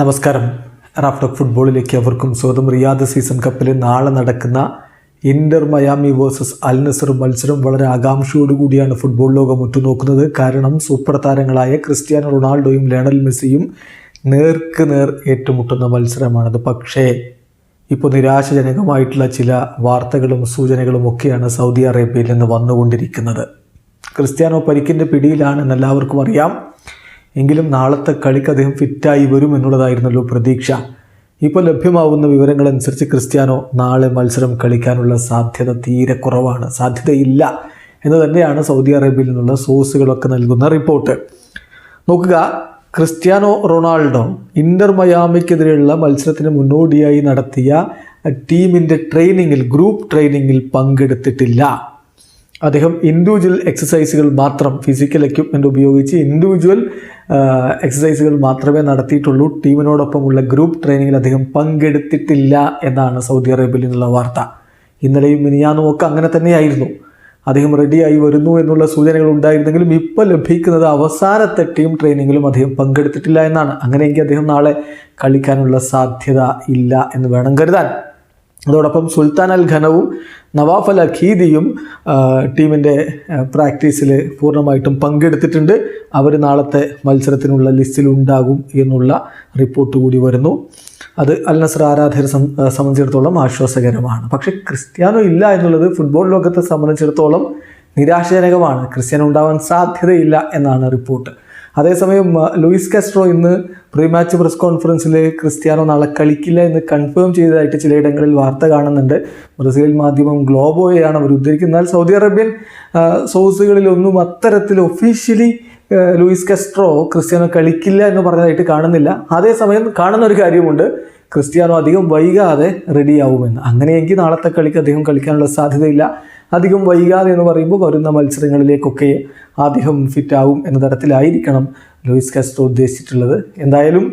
നമസ്കാരം. റാഫ്റ്റോക്ക് ഫുട്ബോളിലേക്ക് അവർക്കും സ്വതം റിയാദ് സീസൺ കപ്പിൽ നാളെ നടക്കുന്ന Inter Miami versus Al Nassr മത്സരം വളരെ ആകാംക്ഷയോടുകൂടിയാണ് ഫുട്ബോൾ ലോകം ഉറ്റുനോക്കുന്നത്. കാരണം സൂപ്പർ താരങ്ങളായ ക്രിസ്ത്യാനോ റൊണാൾഡോയും ലയണൽ മെസ്സിയും നേർക്ക് നേർ ഏറ്റുമുട്ടുന്ന മത്സരമാണത്. പക്ഷേ ഇപ്പോൾ നിരാശജനകമായിട്ടുള്ള ചില വാർത്തകളും സൂചനകളും ഒക്കെയാണ് സൗദി അറേബ്യയിൽ നിന്ന് വന്നുകൊണ്ടിരിക്കുന്നത്. ക്രിസ്ത്യാനോ പരിക്കിന്റെ പിടിയിലാണെന്ന് എല്ലാവർക്കും അറിയാം. എങ്കിലും നാളത്തെ കളിക്ക് അദ്ദേഹം ഫിറ്റായി വരും എന്നുള്ളതായിരുന്നല്ലോ പ്രതീക്ഷ. ഇപ്പോൾ ലഭ്യമാവുന്ന വിവരങ്ങളനുസരിച്ച് ക്രിസ്ത്യാനോ നാളെ മത്സരം കളിക്കാനുള്ള സാധ്യത തീരെ കുറവാണ്. സാധ്യതയില്ല എന്ന് തന്നെയാണ് സൗദി അറേബ്യയിൽ നിന്നുള്ള സോഴ്സുകളൊക്കെ നൽകുന്ന റിപ്പോർട്ട്. നോക്കുക ക്രിസ്ത്യാനോ റൊണാൾഡോ ഇന്റർ മയാമിക്കെതിരെയുള്ള മത്സരത്തിന് മുന്നോടിയായി നടത്തിയ ടീമിന്റെ ട്രെയിനിങ്ങിൽ ഗ്രൂപ്പ് ട്രെയിനിങ്ങിൽ പങ്കെടുത്തിട്ടില്ല. അദ്ദേഹം ഇൻഡിവിജ്വൽ എക്സസൈസുകൾ മാത്രം ഫിസിക്കൽ എക്യുപ്മെന്റ് ഉപയോഗിച്ച് ഇൻഡിവിജ്വൽ എക്സസൈസുകൾ മാത്രമേ നടത്തിയിട്ടുള്ളൂ. ടീമിനോടൊപ്പമുള്ള ഗ്രൂപ്പ് ട്രെയിനിങ്ങിൽ അദ്ദേഹം പങ്കെടുത്തിട്ടില്ല എന്നാണ് സൗദി അറേബ്യയിൽ നിന്നുള്ള വാർത്ത. ഇന്നലെയും മിനിയാന്നും ഒക്കെ അങ്ങനെ തന്നെയായിരുന്നു. അദ്ദേഹം റെഡിയായി വരുന്നു എന്നുള്ള സൂചനകൾ ഉണ്ടായിരുന്നെങ്കിലും ഇപ്പോൾ ലഭിക്കുന്നത് അവസാനത്തെ ടീം ട്രെയിനിങ്ങിലും അദ്ദേഹം പങ്കെടുത്തിട്ടില്ല എന്നാണ്. അങ്ങനെയെങ്കിൽ അദ്ദേഹം നാളെ കളിക്കാനുള്ള സാധ്യത ഇല്ല എന്ന് വേണം കരുതാൻ. അതോടൊപ്പം സുൽത്താൻ അൽ ഖനവും നവാഫ് അൽ അഖീദിയും ടീമിന്റെ പ്രാക്ടീസിൽ പൂർണമായിട്ടും പങ്കെടുത്തിട്ടുണ്ട്. അവർ നാളത്തെ മത്സരത്തിനുള്ള ലിസ്റ്റിൽ ഉണ്ടാകും എന്നുള്ള റിപ്പോർട്ട് കൂടി വരുന്നു. അത് അൽ നസർ ആരാധകരെ സംബന്ധിച്ചിടത്തോളം ആശ്വാസകരമാണ്. പക്ഷേ ക്രിസ്ത്യാനോ ഇല്ല എന്നുള്ളത് ഫുട്ബോൾ ലോകത്തെ സംബന്ധിച്ചിടത്തോളം നിരാശജനകമാണ്. ക്രിസ്ത്യാനോ ഉണ്ടാവാൻ സാധ്യതയില്ല എന്നാണ് റിപ്പോർട്ട്. അതേസമയം ലൂയിസ് കാസ്ട്രോ ഇന്ന് പ്രീ മാച്ച് പ്രസ് കോൺഫറൻസിൽ ക്രിസ്ത്യാനോ നാളെ കളിക്കില്ല എന്ന് കൺഫേം ചെയ്തതായിട്ട് ചിലയിടങ്ങളിൽ വാർത്ത കാണുന്നുണ്ട്. ബ്രസീൽ മാധ്യമം ഗ്ലോബോയെയാണ് അവർ ഉദ്ധരിക്കുന്നത്. എന്നാൽ സൗദി അറേബ്യൻ സോഴ്സുകളിലൊന്നും അത്തരത്തിൽ ഒഫീഷ്യലി ലൂയിസ് കസ്ട്രോ ക്രിസ്ത്യാനോ കളിക്കില്ല എന്ന് പറഞ്ഞതായിട്ട് കാണുന്നില്ല. അതേസമയം കാണുന്ന ഒരു കാര്യമുണ്ട് ക്രിസ്ത്യാനോ അധികം വൈകാതെ റെഡിയാവുമെന്ന് അങ്ങനെയെങ്കിൽ നാളത്തെ കളിക്ക് അദ്ദേഹം കളിക്കാനുള്ള സാധ്യതയില്ല. അധികം വൈകാതെ എന്ന് പറയുമ്പോൾ വരുന്ന മത്സരങ്ങളിലേക്കൊക്കെ അദ്ദേഹം ഫിറ്റ് ആവും എന്ന തരത്തിലായിരിക്കണം ലൂയിസ് കാസ്ട്രോ ഉദ്ദേശിച്ചിട്ടുള്ളത്. എന്തായാലും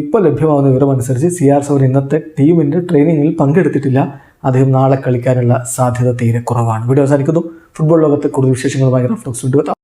ഇപ്പോൾ ലഭ്യമാകുന്ന വിവരമനുസരിച്ച് സി ആർ സെവൻ ഇന്നത്തെ ടീമിന്റെ ട്രെയിനിങ്ങിൽ പങ്കെടുത്തിട്ടില്ല. അദ്ദേഹം നാളെ കളിക്കാനുള്ള സാധ്യത തീരെ കുറവാണ് വീഡിയോ അവസാനിക്കുന്നു. ഫുട്ബോൾ ലോകത്തെ കൂടുതൽ വിശേഷങ്ങളുമായി റഫ്റ്റോക്സ് വീണ്ടും